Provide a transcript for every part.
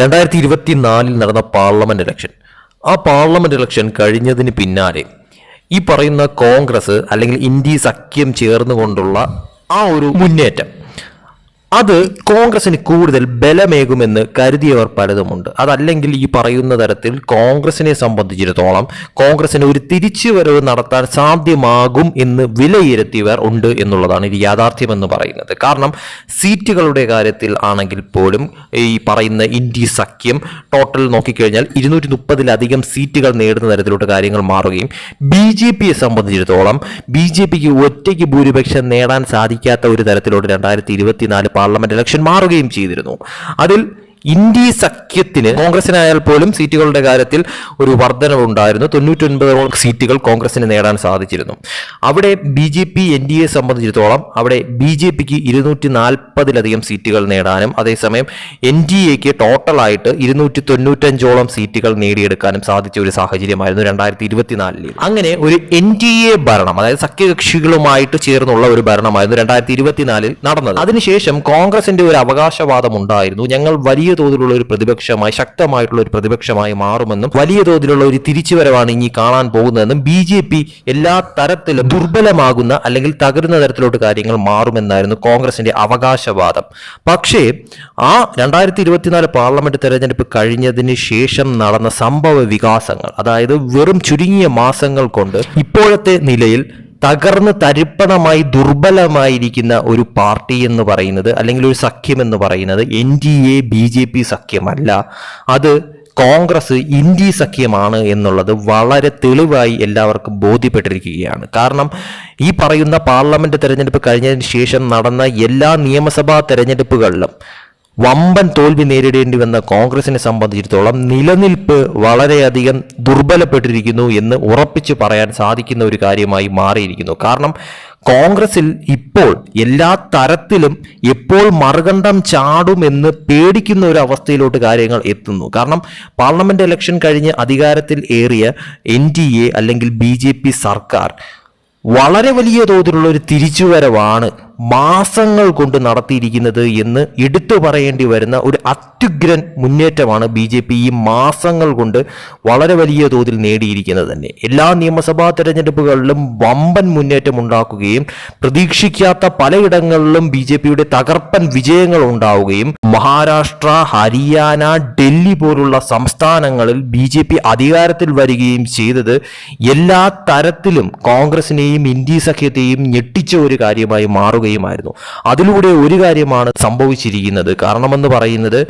രണ്ടായിരത്തി ഇരുപത്തിനാലിൽ നടന്ന പാർലമെന്റ് ഇലക്ഷൻ. ആ പാർലമെന്റ് ഇലക്ഷൻ കഴിഞ്ഞതിന് പിന്നാലെ ഈ പറയുന്ന കോൺഗ്രസ് അല്ലെങ്കിൽ ഇന്ത്യ സഖ്യം ചേർന്നുകൊണ്ടുള്ള ആ ഒരു മുന്നേറ്റം. അത് കോൺഗ്രസിന് കൂടുതൽ ബലമേകുമെന്ന് കരുതിയവർ പലതുമുണ്ട്. അതല്ലെങ്കിൽ ഈ പറയുന്ന തരത്തിൽ കോൺഗ്രസിനെ സംബന്ധിച്ചിടത്തോളം കോൺഗ്രസിന് ഒരു തിരിച്ചുവരവ് നടത്താൻ സാധ്യമാകും എന്ന് വിലയിരുത്തിയവർ ഉണ്ട് എന്നുള്ളതാണ് ഇത് യാഥാർത്ഥ്യമെന്ന് പറയുന്നത്. കാരണം സീറ്റുകളുടെ കാര്യത്തിൽ ആണെങ്കിൽ പോലും ഈ പറയുന്ന ഇന്ത്യ സഖ്യം ടോട്ടൽ നോക്കിക്കഴിഞ്ഞാൽ ഇരുന്നൂറ്റി മുപ്പതിലധികം സീറ്റുകൾ നേടുന്ന തരത്തിലോട്ട് കാര്യങ്ങൾ മാറുകയും ബി ജെ പിയെ സംബന്ധിച്ചിടത്തോളം ബി ജെ പിക്ക് ഒറ്റയ്ക്ക് ഭൂരിപക്ഷം നേടാൻ സാധിക്കാത്ത ഒരു തരത്തിലോട്ട് രണ്ടായിരത്തി ഇരുപത്തിനാല് പാർലമെന്റ് ഇലക്ഷൻ മാറുകയും ചെയ്തിരുന്നു. അതിൽ ഇന്ത്യ സഖ്യത്തിന് കോൺഗ്രസിനായാൽ പോലും സീറ്റുകളുടെ കാര്യത്തിൽ ഒരു വർധനവുണ്ടായിരുന്നു. തൊണ്ണൂറ്റൊൻപതോളം സീറ്റുകൾ കോൺഗ്രസിന് നേടാൻ സാധിച്ചിരുന്നു. അവിടെ B J P N D A സംബന്ധിച്ചിടത്തോളം അവിടെ ബി ജെ പിക്ക് ഇരുന്നൂറ്റി നാൽപ്പതിലധികം സീറ്റുകൾ നേടാനും അതേസമയം എൻ ഡി എക്ക് ടോട്ടലായിട്ട് ഇരുന്നൂറ്റി തൊണ്ണൂറ്റഞ്ചോളം സീറ്റുകൾ നേടിയെടുക്കാനും സാധിച്ച ഒരു സാഹചര്യമായിരുന്നു രണ്ടായിരത്തി ഇരുപത്തിനാലിൽ അങ്ങനെ ഒരു എൻ ഡി എ ഭരണം അതായത് സഖ്യകക്ഷികളുമായിട്ട് ചേർന്നുള്ള ഒരു ഭരണമായിരുന്നു രണ്ടായിരത്തി ഇരുപത്തിനാലിൽ നടന്നത്. അതിനുശേഷം കോൺഗ്രസിന്റെ ഒരു അവകാശവാദം ഉണ്ടായിരുന്നു ഞങ്ങൾ വലിയ തോതിലുള്ള ഒരു പ്രതിപക്ഷമായി ശക്തമായിട്ടുള്ള ഒരു പ്രതിപക്ഷമായി മാറുമെന്നും വലിയ തോതിലുള്ള ഒരു തിരിച്ചുവരവാണ് ഇനി കാണാൻ പോകുന്നതെന്നും ബി ജെ പി എല്ലാ തരത്തിലും ദുർബലമാകുന്ന അല്ലെങ്കിൽ തകരുന്ന തരത്തിലോട്ട് കാര്യങ്ങൾ മാറുമെന്നായിരുന്നു കോൺഗ്രസിന്റെ അവകാശവാദം. പക്ഷേ ആ രണ്ടായിരത്തി ഇരുപത്തിനാല് പാർലമെന്റ് തെരഞ്ഞെടുപ്പ് കഴിഞ്ഞതിന് ശേഷം നടന്ന സംഭവ വികാസങ്ങൾ അതായത് വെറും ചുരുങ്ങിയ മാസങ്ങൾ കൊണ്ട് ഇപ്പോഴത്തെ നിലയിൽ തകർന്ന് തരിപ്പണമായി ദുർബലമായിരിക്കുന്ന ഒരു പാർട്ടി എന്ന് പറയുന്നത് അല്ലെങ്കിൽ ഒരു സഖ്യം എന്ന് പറയുന്നത് N D A B J P സഖ്യമല്ല. അത് കോൺഗ്രസ് ഇന്ത്യ സഖ്യമാണ് എന്നുള്ളത് വളരെ തെളിവായി എല്ലാവർക്കും ബോധ്യപ്പെട്ടിരിക്കുകയാണ്. കാരണം ഈ പറയുന്ന പാർലമെന്റ് തെരഞ്ഞെടുപ്പ് കഴിഞ്ഞതിന് ശേഷം നടന്ന എല്ലാ നിയമസഭാ തെരഞ്ഞെടുപ്പുകളിലും വമ്പൻ തോൽവി നേരിടേണ്ടി വന്ന കോൺഗ്രസിനെ സംബന്ധിച്ചിടത്തോളം നിലനിൽപ്പ് വളരെയധികം ദുർബലപ്പെട്ടിരിക്കുന്നു എന്ന് ഉറപ്പിച്ചു പറയാൻ സാധിക്കുന്ന ഒരു കാര്യമായി മാറിയിരിക്കുന്നു. കാരണം കോൺഗ്രസിൽ ഇപ്പോൾ എല്ലാ തരത്തിലും എപ്പോൾ മറുകണ്ഠം ചാടുമെന്ന് പേടിക്കുന്ന ഒരു അവസ്ഥയിലോട്ട് കാര്യങ്ങൾ എത്തുന്നു. കാരണം പാർലമെന്റ് ഇലക്ഷൻ കഴിഞ്ഞ് അധികാരത്തിൽ ഏറിയ എൻ അല്ലെങ്കിൽ ബി സർക്കാർ വളരെ വലിയ തോതിലുള്ള ഒരു തിരിച്ചുവരവാണ് മാസങ്ങൾ കൊണ്ട് നടത്തിയിരിക്കുന്നത് എന്ന് എടുത്തു പറയേണ്ടി വരുന്ന ഒരു അത്യുഗ്രൻ മുന്നേറ്റമാണ് ബി ജെ പി ഈ മാസങ്ങൾ കൊണ്ട് വളരെ വലിയ തോതിൽ നേടിയിരിക്കുന്നത് തന്നെ. എല്ലാ നിയമസഭാ തെരഞ്ഞെടുപ്പുകളിലും വമ്പൻ മുന്നേറ്റം ഉണ്ടാക്കുകയും പ്രതീക്ഷിക്കാത്ത പലയിടങ്ങളിലും ബി ജെ പിയുടെ തകർപ്പൻ വിജയങ്ങൾ ഉണ്ടാവുകയും മഹാരാഷ്ട്ര ഹരിയാന ഡൽഹി പോലുള്ള സംസ്ഥാനങ്ങളിൽ ബി ജെ പി അധികാരത്തിൽ വരികയും ചെയ്തത് എല്ലാ തരത്തിലും കോൺഗ്രസിനെയും ഇന്ത്യ സഖ്യത്തെയും ഞെട്ടിച്ച ഒരു കാര്യമായി മാറുകയുമായിരുന്നു അതിലൂടെ ഒരു കാര്യമാണ് സംഭവിച്ചിരിക്കുന്നത്. കാരണമെന്ന് പറയുന്നത്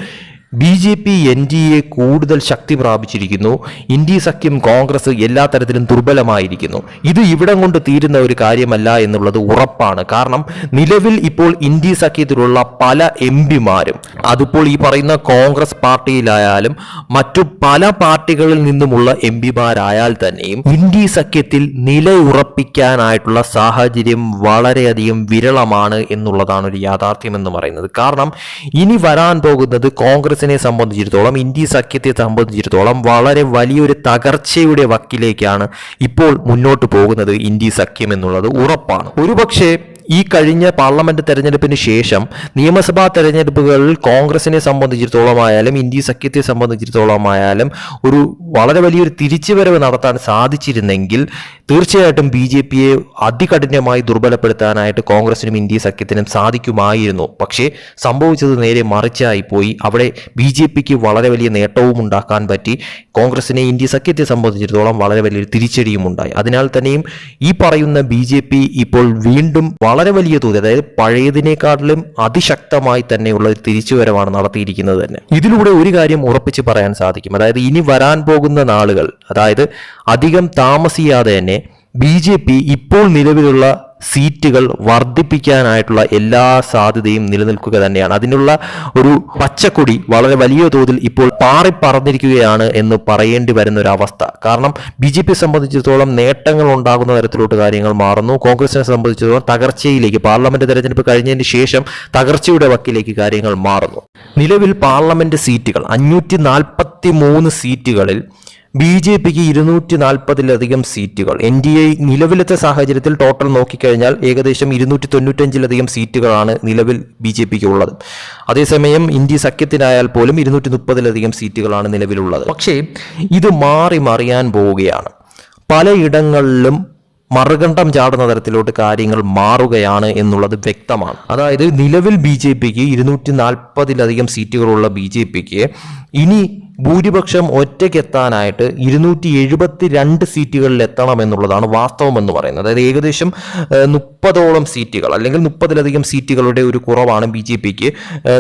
B J P N D A കൂടുതൽ ശക്തി പ്രാപിച്ചിരിക്കുന്നു. ഇന്ത്യ സഖ്യം കോൺഗ്രസ് എല്ലാ തരത്തിലും ദുർബലമായിരിക്കുന്നു. ഇത് ഇവിടം കൊണ്ട് തീരുന്ന ഒരു കാര്യമല്ല എന്നുള്ളത് ഉറപ്പാണ്. കാരണം നിലവിൽ ഇപ്പോൾ ഇന്ത്യ സഖ്യത്തിലുള്ള പല എം പിമാരും അതിപ്പോൾ ഈ പറയുന്ന കോൺഗ്രസ് പാർട്ടിയിലായാലും മറ്റു പല പാർട്ടികളിൽ നിന്നുമുള്ള എം പിമാരായാൽ തന്നെയും ഇന്ത്യ സഖ്യത്തിൽ നിലയുറപ്പിക്കാനായിട്ടുള്ള സാഹചര്യം വളരെയധികം വിരളമാണ് എന്നുള്ളതാണ് ഒരു യാഥാർത്ഥ്യം എന്ന് പറയുന്നത്. കാരണം ഇനി വരാൻ പോകുന്നത് കോൺഗ്രസിനെ സംബന്ധിച്ചിടത്തോളം ഇന്ത്യ സഖ്യത്തെ സംബന്ധിച്ചിടത്തോളം വളരെ വലിയൊരു തകർച്ചയുടെ വക്കിലേക്കാണ് ഇപ്പോൾ മുന്നോട്ട് പോകുന്നത് ഇന്ത്യ സഖ്യം എന്നുള്ളത് ഉറപ്പാണ്. ഒരുപക്ഷെ ഈ കഴിഞ്ഞ പാർലമെന്റ് തെരഞ്ഞെടുപ്പിന് ശേഷം നിയമസഭാ തെരഞ്ഞെടുപ്പുകളിൽ കോൺഗ്രസിനെ സംബന്ധിച്ചിടത്തോളം ആയാലും ഇന്ത്യ സഖ്യത്തെ സംബന്ധിച്ചിടത്തോളം ആയാലും ഒരു വളരെ വലിയൊരു തിരിച്ചുവരവ് നടത്താൻ സാധിച്ചിരുന്നെങ്കിൽ തീർച്ചയായിട്ടും ബി ജെ പിയെ അതികഠിനമായി ദുർബലപ്പെടുത്താനായിട്ട് കോൺഗ്രസിനും ഇന്ത്യ സഖ്യത്തിനും സാധിക്കുമായിരുന്നു. പക്ഷേ സംഭവിച്ചത് നേരെ മറിച്ചായി പോയി. അവിടെ ബി ജെ പിക്ക് വളരെ വലിയ നേട്ടവും ഉണ്ടാക്കാൻ പറ്റി. കോൺഗ്രസിനെ ഇന്ത്യ സഖ്യത്തെ സംബന്ധിച്ചിടത്തോളം വളരെ വലിയൊരു തിരിച്ചടിയും ഉണ്ടായി. അതിനാൽ തന്നെയും ഈ പറയുന്ന ബി ജെ പി ഇപ്പോൾ വീണ്ടും വളരെ വലിയ തോതിൽ അതായത് പഴയതിനേക്കാട്ടിലും അതിശക്തമായി തന്നെയുള്ള ഒരു തിരിച്ചുവരവാണ് നടത്തിയിരിക്കുന്നത് തന്നെ. ഇതിലൂടെ ഒരു കാര്യം ഉറപ്പിച്ച് പറയാൻ സാധിക്കും. അതായത് ഇനി വരാൻ പോകുന്ന നാളുകൾ അതായത് അധികം താമസിയാതെ തന്നെ ബി ജെ പി ഇപ്പോൾ നിലവിലുള്ള സീറ്റുകൾ വർദ്ധിപ്പിക്കാനായിട്ടുള്ള എല്ലാ സാധ്യതയും നിലനിൽക്കുക തന്നെയാണ്. അതിനുള്ള ഒരു പച്ചക്കൊടി വളരെ വലിയ തോതിൽ ഇപ്പോൾ പാറിപ്പറന്നിരിക്കുകയാണ് എന്ന് പറയേണ്ടി വരുന്ന ഒരു അവസ്ഥ. കാരണം ബി ജെ പി സംബന്ധിച്ചിടത്തോളം നേട്ടങ്ങൾ ഉണ്ടാകുന്ന തരത്തിലോട്ട് കാര്യങ്ങൾ മാറുന്നു. കോൺഗ്രസിനെ സംബന്ധിച്ചിടത്തോളം തകർച്ചയിലേക്ക് പാർലമെന്റ് തെരഞ്ഞെടുപ്പ് കഴിഞ്ഞതിന് ശേഷം തകർച്ചയുടെ വക്കിലേക്ക് കാര്യങ്ങൾ മാറുന്നു. നിലവിൽ പാർലമെന്റ് സീറ്റുകൾ അഞ്ഞൂറ്റി നാൽപ്പത്തി മൂന്ന് സീറ്റുകളിൽ ബി ജെ പിക്ക് ഇരുന്നൂറ്റി നാൽപ്പതിലധികം സീറ്റുകൾ. എൻ ഡി എ നിലവിലത്തെ സാഹചര്യത്തിൽ ടോട്ടൽ നോക്കിക്കഴിഞ്ഞാൽ ഏകദേശം ഇരുന്നൂറ്റി തൊണ്ണൂറ്റഞ്ചിലധികം സീറ്റുകളാണ് നിലവിൽ ബി ജെ പിക്ക് ഉള്ളത് അതേസമയം ഇന്ത്യ സഖ്യത്തിനായാൽ പോലും ഇരുന്നൂറ്റി മുപ്പതിലധികം സീറ്റുകളാണ് നിലവിലുള്ളത്. പക്ഷേ ഇത് മാറി മറിയാൻ പോവുകയാണ്. പലയിടങ്ങളിലും മറുകണ്ഠം ചാടുന്ന തരത്തിലോട്ട് കാര്യങ്ങൾ മാറുകയാണ് എന്നുള്ളത് വ്യക്തമാണ്. അതായത് നിലവിൽ ബി ജെ പിക്ക് ഇരുന്നൂറ്റി നാൽപ്പതിലധികം സീറ്റുകളുള്ള ബി ജെ പിക്ക് ഇനി ഭൂരിപക്ഷം ഒറ്റയ്ക്കെത്താനായിട്ട് ഇരുന്നൂറ്റി എഴുപത്തി രണ്ട് സീറ്റുകളിൽ എത്തണം എന്നുള്ളതാണ് വാസ്തവം എന്ന് പറയുന്നത്. അതായത് ഏകദേശം മുപ്പതോളം സീറ്റുകൾ അല്ലെങ്കിൽ മുപ്പതിലധികം സീറ്റുകളുടെ ഒരു കുറവാണ് ബി ജെ പിക്ക്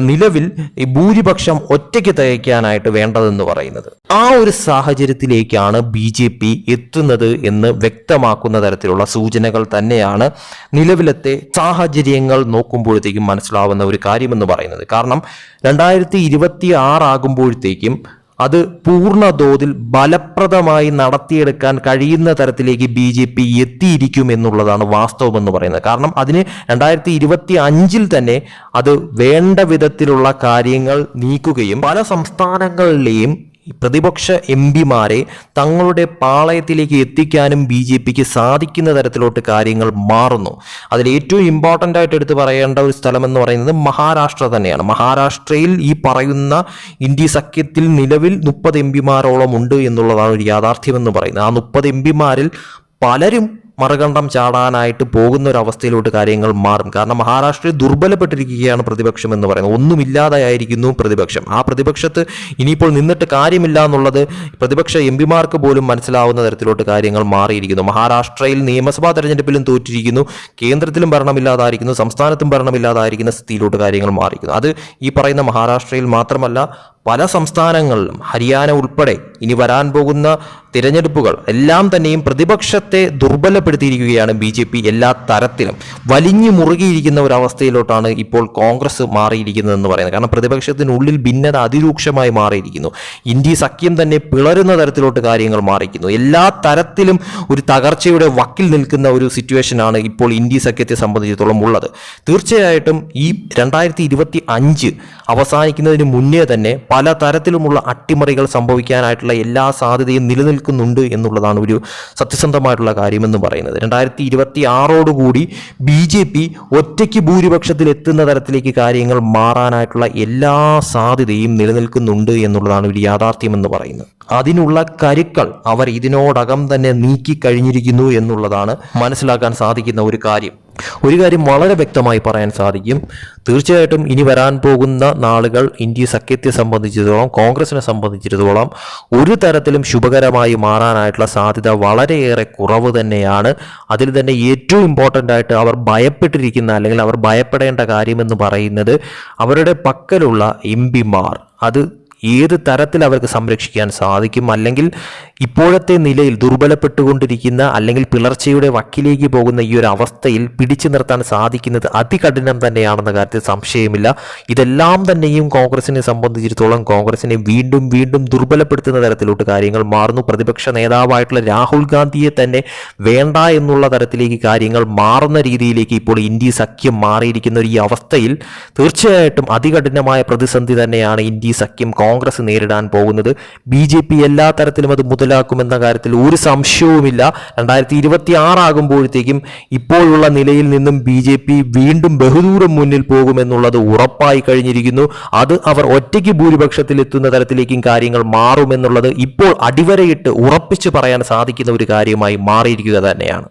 നിലവിൽ ഈ ഭൂരിപക്ഷം ഒറ്റയ്ക്ക് തയ്ക്കാനായിട്ട് വേണ്ടതെന്ന് പറയുന്നത്. ആ ഒരു സാഹചര്യത്തിലേക്കാണ് ബി ജെ പി എത്തുന്നത് എന്ന് വ്യക്തമാക്കുന്ന തരത്തിലുള്ള സൂചനകൾ തന്നെയാണ് നിലവിലത്തെ സാഹചര്യങ്ങൾ നോക്കുമ്പോഴത്തേക്കും മനസ്സിലാവുന്ന ഒരു കാര്യമെന്ന് പറയുന്നത്. കാരണം രണ്ടായിരത്തി ഇരുപത്തി ആറാകുമ്പോഴത്തേക്കും അത് പൂർണ തോതിൽ ഫലപ്രദമായി നടത്തിയെടുക്കാൻ കഴിയുന്ന തരത്തിലേക്ക് ബി ജെ പി എത്തിയിരിക്കും എന്നുള്ളതാണ് വാസ്തവം എന്ന് പറയുന്നത്. കാരണം അതിന് രണ്ടായിരത്തി ഇരുപത്തി അഞ്ചിൽ തന്നെ അത് വേണ്ട വിധത്തിലുള്ള കാര്യങ്ങൾ നീക്കുകയും പല സംസ്ഥാനങ്ങളിലെയും പ്രതിപക്ഷ എം പിമാരെ തങ്ങളുടെ പാളയത്തിലേക്ക് എത്തിക്കാനും ബി ജെ പിക്ക് സാധിക്കുന്ന തരത്തിലോട്ട് കാര്യങ്ങൾ മാറുന്നു. അതിൽ ഏറ്റവും ഇമ്പോർട്ടന്റ് ആയിട്ട് എടുത്ത് പറയേണ്ട ഒരു സ്ഥലം എന്ന് പറയുന്നത് മഹാരാഷ്ട്ര തന്നെയാണ്. മഹാരാഷ്ട്രയിൽ ഈ പറയുന്ന ഇന്ത്യ സഖ്യത്തിൽ നിലവിൽ മുപ്പത് എം പിമാരോളം ഉണ്ട് എന്നുള്ളതാണ് ഒരു യാഥാർത്ഥ്യമെന്ന് പറയുന്നത്. ആ മുപ്പത് എം പിമാരിൽ പലരും മറുകണ്ഠം ചാടാനായിട്ട് പോകുന്ന ഒരു അവസ്ഥയിലോട്ട് കാര്യങ്ങൾ മാറും. കാരണം മഹാരാഷ്ട്രയിൽ ദുർബലപ്പെട്ടിരിക്കുകയാണ് പ്രതിപക്ഷം എന്ന് പറയുന്നത്. ഒന്നുമില്ലാതെയായിരിക്കുന്നു പ്രതിപക്ഷം. ആ പ്രതിപക്ഷത്ത് ഇനിയിപ്പോൾ നിന്നിട്ട് കാര്യമില്ല എന്നുള്ളത് പ്രതിപക്ഷ എം പിമാർക്ക് പോലും മനസ്സിലാവുന്ന തരത്തിലോട്ട് കാര്യങ്ങൾ മാറിയിരിക്കുന്നു. മഹാരാഷ്ട്രയിൽ നിയമസഭാ തെരഞ്ഞെടുപ്പിലും തോറ്റിരിക്കുന്നു. കേന്ദ്രത്തിലും ഭരണമില്ലാതായിരിക്കുന്നു. സംസ്ഥാനത്തും ഭരണമില്ലാതായിരിക്കുന്ന സ്ഥിതിയിലോട്ട് കാര്യങ്ങൾ മാറിയിരിക്കുന്നു. അത് ഈ പറയുന്ന മഹാരാഷ്ട്രയിൽ മാത്രമല്ല പല സംസ്ഥാനങ്ങളിലും ഹരിയാന ഉൾപ്പെടെ ഇനി വരാൻ പോകുന്ന തിരഞ്ഞെടുപ്പുകൾ എല്ലാം തന്നെയും പ്രതിപക്ഷത്തെ ദുർബലപ്പെടുത്തിയിരിക്കുകയാണ് ബി ജെ പി എല്ലാ തരത്തിലും. വലിഞ്ഞു മുറുകിയിരിക്കുന്ന ഒരവസ്ഥയിലോട്ടാണ് ഇപ്പോൾ കോൺഗ്രസ് മാറിയിരിക്കുന്നതെന്ന് പറയുന്നത്. കാരണം പ്രതിപക്ഷത്തിനുള്ളിൽ ഭിന്നത അതിരൂക്ഷമായി മാറിയിരിക്കുന്നു. ഇന്ത്യ സഖ്യം തന്നെ പിളരുന്ന തരത്തിലോട്ട് കാര്യങ്ങൾ മാറിയിരിക്കുന്നു. എല്ലാ തരത്തിലും ഒരു തകർച്ചയുടെ വക്കിൽ നിൽക്കുന്ന ഒരു സിറ്റുവേഷനാണ് ഇപ്പോൾ ഇന്ത്യ സഖ്യത്തെ സംബന്ധിച്ചിടത്തോളം ഉള്ളത്. തീർച്ചയായിട്ടും ഈ രണ്ടായിരത്തി അവസാനിക്കുന്നതിന് മുന്നേ തന്നെ പല തരത്തിലുമുള്ള അട്ടിമറികൾ സംഭവിക്കാനായിട്ടുള്ള എല്ലാ സാധ്യതയും നിലനിൽക്കുന്നുണ്ട് എന്നുള്ളതാണ് ഒരു സത്യസന്ധമായിട്ടുള്ള കാര്യമെന്ന് പറയുന്നത്. രണ്ടായിരത്തി ഇരുപത്തി ആറോടുകൂടി ബി ജെ പി ഒറ്റയ്ക്ക് ഭൂരിപക്ഷത്തിൽ എത്തുന്ന തരത്തിലേക്ക് കാര്യങ്ങൾ മാറാനായിട്ടുള്ള എല്ലാ സാധ്യതയും നിലനിൽക്കുന്നുണ്ട് എന്നുള്ളതാണ് ഒരു യാഥാർത്ഥ്യമെന്ന് പറയുന്നത്. അതിനുള്ള കരുക്കൾ അവർ ഇതിനോടകം തന്നെ നീക്കി കഴിഞ്ഞിരിക്കുന്നു എന്നുള്ളതാണ് മനസ്സിലാക്കാൻ സാധിക്കുന്ന ഒരു കാര്യം. ഒരു കാര്യം വളരെ വ്യക്തമായി പറയാൻ സാധിക്കും. തീർച്ചയായിട്ടും ഇനി വരാൻ പോകുന്ന നാളുകൾ ഇന്ത്യ സഖ്യത്തെ സംബന്ധിച്ചിടത്തോളം കോൺഗ്രസിനെ സംബന്ധിച്ചിടത്തോളം ഒരു തരത്തിലും ശുഭകരമായി മാറാനായിട്ടുള്ള സാധ്യത വളരെയേറെ കുറവ് തന്നെയാണ്. അതിൽ തന്നെ ഏറ്റവും ഇമ്പോർട്ടന്റ് ആയിട്ട് അവർ ഭയപ്പെട്ടിരിക്കുന്ന അല്ലെങ്കിൽ അവർ ഭയപ്പെടേണ്ട കാര്യമെന്ന് പറയുന്നത് അവരുടെ പക്കലുള്ള എം പിമാർ. അത് ഏത് തരത്തിൽ അവർക്ക് സംരക്ഷിക്കാൻ സാധിക്കും? അല്ലെങ്കിൽ ഇപ്പോഴത്തെ നിലയിൽ ദുർബലപ്പെട്ടുകൊണ്ടിരിക്കുന്ന അല്ലെങ്കിൽ പിളർച്ചയുടെ വക്കിലേക്ക് പോകുന്ന ഈ ഒരു അവസ്ഥയിൽ പിടിച്ചു നിർത്താൻ സാധിക്കുന്നത് അതികഠിനം തന്നെയാണെന്ന കാര്യത്തിൽ സംശയമില്ല. ഇതെല്ലാം തന്നെയും കോൺഗ്രസിനെ സംബന്ധിച്ചിടത്തോളം കോൺഗ്രസിനെ വീണ്ടും വീണ്ടും ദുർബലപ്പെടുത്തുന്ന തരത്തിലോട്ട് കാര്യങ്ങൾ മാറുന്നു. പ്രതിപക്ഷ നേതാവായിട്ടുള്ള രാഹുൽ ഗാന്ധിയെ തന്നെ വേണ്ട എന്നുള്ള തരത്തിലേക്ക് കാര്യങ്ങൾ മാറുന്ന രീതിയിലേക്ക് ഇപ്പോൾ ഇന്ത്യ സഖ്യം മാറിയിരിക്കുന്ന ഒരു ഈ അവസ്ഥയിൽ തീർച്ചയായിട്ടും അതികഠിനമായ പ്രതിസന്ധി തന്നെയാണ് ഇന്ത്യ സഖ്യം കോൺഗ്രസ് നേരിടാൻ പോകുന്നത്. ബി ജെ പി എല്ലാ തരത്തിലും അത് മുതലാക്കുമെന്ന കാര്യത്തിൽ ഒരു സംശയവുമില്ല. രണ്ടായിരത്തി ഇരുപത്തി ആറാകുമ്പോഴത്തേക്കും ഇപ്പോഴുള്ള നിലയിൽ നിന്നും ബി ജെ പി വീണ്ടും ബഹുദൂരം മുന്നിൽ പോകുമെന്നുള്ളത് ഉറപ്പായി കഴിഞ്ഞിരിക്കുന്നു. അത് അവർ ഒറ്റയ്ക്ക് ഭൂരിപക്ഷത്തിൽ എത്തുന്ന തരത്തിലേക്കും കാര്യങ്ങൾ മാറുമെന്നുള്ളത് ഇപ്പോൾ അടിവരയിട്ട് ഉറപ്പിച്ചു പറയാൻ സാധിക്കുന്ന ഒരു കാര്യമായി മാറിയിരിക്കുക തന്നെയാണ്.